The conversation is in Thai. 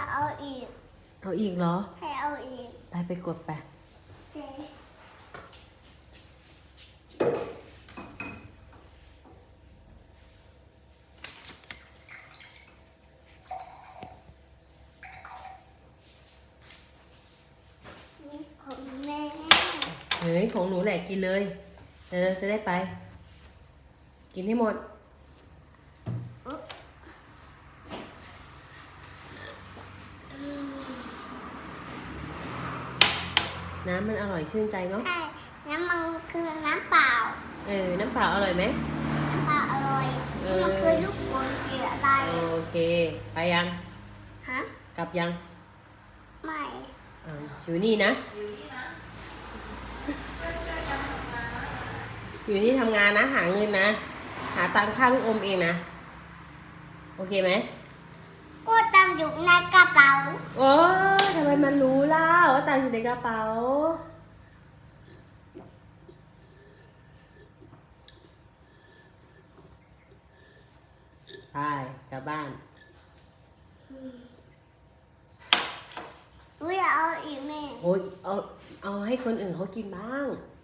ากเอาอีก เอาอีกเหรอ ให้เอาอีกไปไปกดไป เจ๊นี่ของแม่ เฮ้ยของหนูแหละกินเลยเดี๋ยวเราจะได้ไป กินให้หมด น้ำมันอร่อยชื่นใจเนาะใช่ น้ำมันคือน้ำเปล่า เออ น้ำเปล่าอร่อยไหมน้ำเปล่าอร่อยเออมันคือลูกบอลสีอะไรโอเค ไปยัง ฮะ กลับยัง ไม่อ่าอยู่นี่นะ อยู่นี่ทำงานนะ หาเงินนะ หาตังค่าลูกอมเองนะ โอเคไหม ก็ตามอยู่ในกระเป๋า โอ้ยทำไมมันรู้ล่ะว่า ตังค์อยู่ในกระเป๋า ไปกลับบ้าน อุ้ยเอาอีกแม่ โอ้ยเอาเอาให้คนอื่นเขากินบ้างไปอุ๊ย